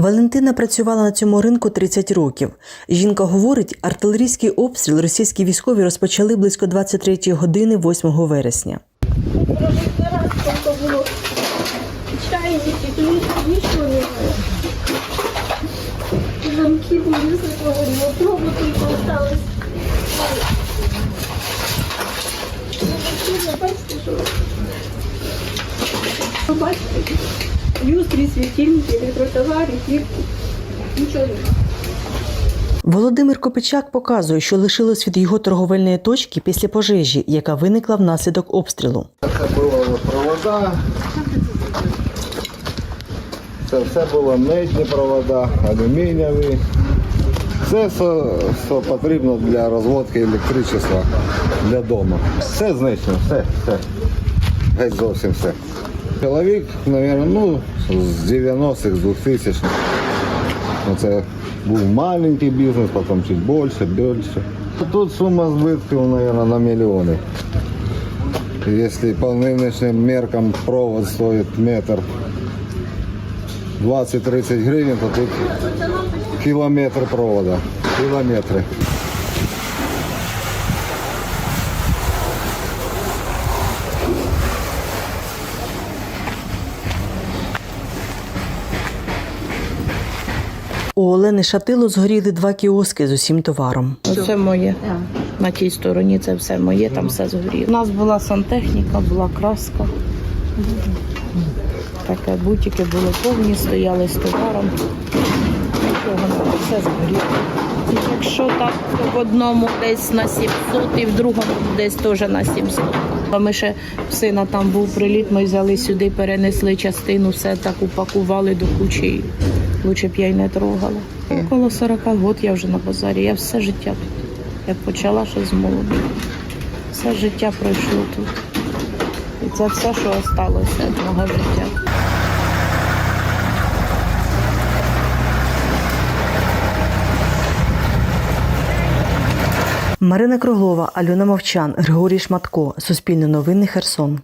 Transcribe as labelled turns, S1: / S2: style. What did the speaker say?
S1: Валентина працювала на цьому ринку 30 років. Жінка говорить, артилерійський обстріл російські військові розпочали близько 23 години 8 вересня.
S2: раз сколько было чайники, телевизор ничего не было. Ну, Бачите, люстры, светильники, электротовары, плитки. Ничего не было.
S1: Володимир Копичак показує, що лишилось від його торговельної точки після пожежі, яка виникла внаслідок обстрілу.
S3: Це було от провода. Це все було медні провода, алюмінієві. Все, що, що потрібно для розводки електричества для дому. Все знищено, все, все. Геть зовсім все. Чоловік, мабуть, ну, з 90-х, з 2000-х. Ну, Це був маленький бізнес, потім чуть більше, більше. Тут сума збитків, мабуть, на мільйони. Если по нынешним меркам провод стоит метр 20-30 гривен, то тут километр провода. Километры.
S1: У Олени Шатило згоріли два кіоски з усім товаром.
S4: Це моє. На тій стороні це все моє, там все згоріло. У нас була сантехніка, була краска. Таке бутики були повні, стояли з товаром. Нічого не було, все згоріло. Якщо так в одному десь на 700 і в другому десь теж на 700. А ми ще сина там був приліт, ми взяли сюди, перенесли частину, все так упакували до кучі. Лучше б я й не трогала. Около 40 років я вже на базарі. Я все життя тут. Я почала ще з молоду. Все життя пройшло тут. І це все, що залишилося від мого життя.
S1: Марина Круглова, Альона Мовчан, Григорій Шматко. Суспільне новини Херсон.